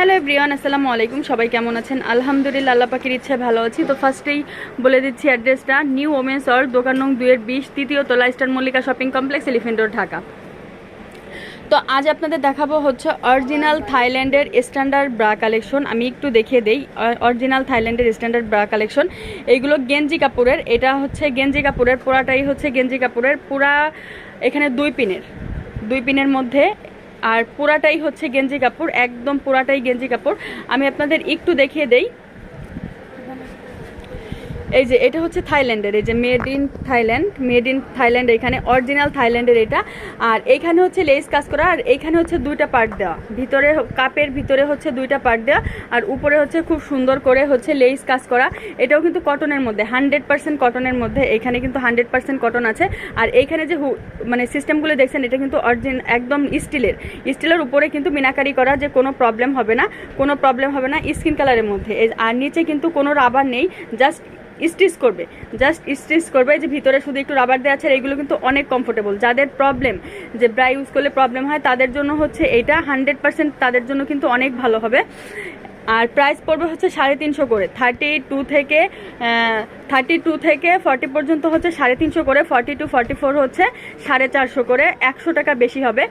Hello everyone, আসসালামু আলাইকুম। সবাই কেমন আছেন? আলহামদুলিল্লাহ, আল্লাহ পাখির ইচ্ছায় ভালো আছি। তো ফার্স্টেই বলে দিচ্ছি অ্যাড্রেসটা, নিউ ওমেন্স অর দোকান নং দুয়ের বিশ, তৃতীয় তলা star Mallika shopping complex, elephant road, Dhaka. তো আজ আপনাদের দেখাবো হচ্ছে অরিজিনাল থাইল্যান্ডের স্ট্যান্ডার্ড ব্রা কালেকশন। আমি একটু দেখিয়ে দেই অরিজিনাল থাইল্যান্ডের স্ট্যান্ডার্ড ব্রা কালেকশন। এইগুলো গেঞ্জি কাপড়ের, এটা হচ্ছে গেঞ্জি কাপড়ের, পুরাটাই হচ্ছে গেঞ্জি কাপড়ের, পুরা এখানে দুই পিনের দুই পিনের মধ্যে আর পুরাটাই হচ্ছে গেঞ্জি কাপড় একদম পুরাটাই গেঞ্জি কাপড়। আমি আপনাদের একটু দেখিয়ে দেই। এই যে এটা হচ্ছে থাইল্যান্ডের, এই যে made in Thailand, made in Thailand, এখানে অরিজিনাল থাইল্যান্ডের এটা। আর এখানে হচ্ছে লেস কাজ করা, আর এখানে হচ্ছে দুইটা পার্ট দেওয়া। ভিতরে কাপের ভিতরে হচ্ছে দুইটা পার্ট দেওয়া, আর উপরে হচ্ছে খুব সুন্দর করে হচ্ছে লেস কাজ করা। এটাও কিন্তু কটনের মধ্যে, হান্ড্রেড পার্সেন্ট কটনের মধ্যে, এখানে কিন্তু হান্ড্রেড পার্সেন্ট কটন আছে। আর এইখানে যে মানে সিস্টেমগুলো দেখছেন, এটা কিন্তু অরিজিন, একদম স্টিলের। স্টিলের উপরে কিন্তু মিনাকারি করা, যে কোনো প্রবলেম হবে না, কোনো প্রবলেম হবে না, স্কিন কালারের মধ্যে। আর নিচে কিন্তু কোনো রাবার নেই, জাস্ট স্টিচ করবে। জাস্ট স্টিচ করবে যে ভিতরে শুধু একটু রাবার দেওয়া আছে এইগুলো কিন্তু অনেক কমফোর্টেবল যাদের প্রবলেম যে ব্রাই ইউজ করলে প্রবলেম হয়, তাদের জন্য হচ্ছে এটা হান্ড্রেড পার্সেন্ট তাদের জন্য কিন্তু অনেক ভালো হবে। আর প্রাইস পড়বে হচ্ছে সাড়ে তিনশো করে। থার্টি টু থেকে থার্টি টু থেকে ফর্টি পর্যন্ত হচ্ছে সাড়ে তিনশো করে, ফর্টি টু, ফর্টি ফোর হচ্ছে সাড়ে চারশো করে, একশো টাকা বেশি হবে।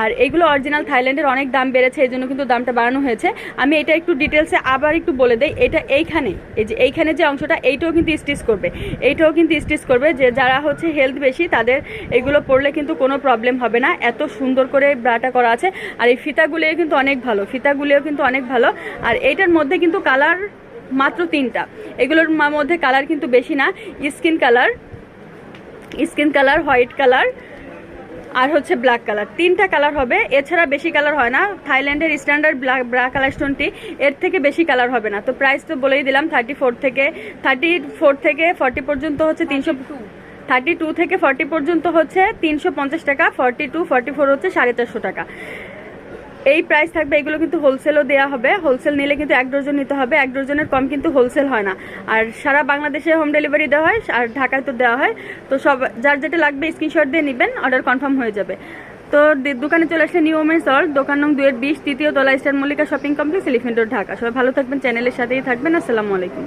আর এইগুলো অরিজিনাল থাইল্যান্ডের অনেক দাম বেড়েছে, এই জন্য কিন্তু দামটা বাড়ানো হয়েছে। আমি এটা একটু ডিটেলসে আবার একটু বলে দেই, এটা এইখানে, এই যে এইখানে যে অংশটা, এইটাও কিন্তু স্টিচ করবে। এইটাও কিন্তু স্টিচ করবে যে যারা হচ্ছে হেলথ বেশি, তাদের এগুলো পড়লে কিন্তু কোনো প্রবলেম হবে না। এত সুন্দর করে ব্রাটা করা আছে। আর এই ফিতাগুলিও কিন্তু অনেক ভালো, ফিতাগুলিও কিন্তু অনেক ভালো। আর এইটার মধ্যে কিন্তু কালার মাত্র তিনটা। এগুলোর মধ্যে কালার কিন্তু বেশি না। Skin colour skin colour white colour আর হচ্ছে ব্ল্যাক কালার তিনটা কালার হবে। এছাড়া বেশি কালার হয় না। থাইল্যান্ডের স্ট্যান্ডার্ড ব্ল্যাক ব্ল্যাক স্টোনটি এর থেকে বেশি কালার হবে না। তো প্রাইস তো বলেই দিলাম থার্টি থেকে থার্টি থেকে ফর্টি পর্যন্ত হচ্ছে তিনশো থার্টি টু থেকে ফর্টি পর্যন্ত হচ্ছে তিনশো পঞ্চাশ টাকা। ফর্টি টু ফর্টি ফোর হচ্ছে সাড়ে চারশো টাকা। এই প্রাইস থাকবে, এগুলো কিন্তু হোলসেলও দেওয়া হবে। হোলসেল নিলে কিন্তু এক ডজন নিতে হবে, এক ডজনের কম কিন্তু হোলসেল হয় না। আর সারা বাংলাদেশে হোম ডেলিভারি দেওয়া হয়, আর ঢাকায় তো দেওয়া হয়। তো সব, যার যেটা লাগবে স্ক্রিনশট দিয়ে নেবেন অর্ডার কনফার্ম হয়ে যাবে। তো দোকানে চলে আসলে নিউ ওমেন্স অল দোকান নং দুয়ের বিশ, তৃতীয় তলা star Mallika shopping complex elephant Dhaka. সবাই ভালো থাকবেন চ্যানেলের সাথেই থাকবেন, আসসালামু আলাইকুম।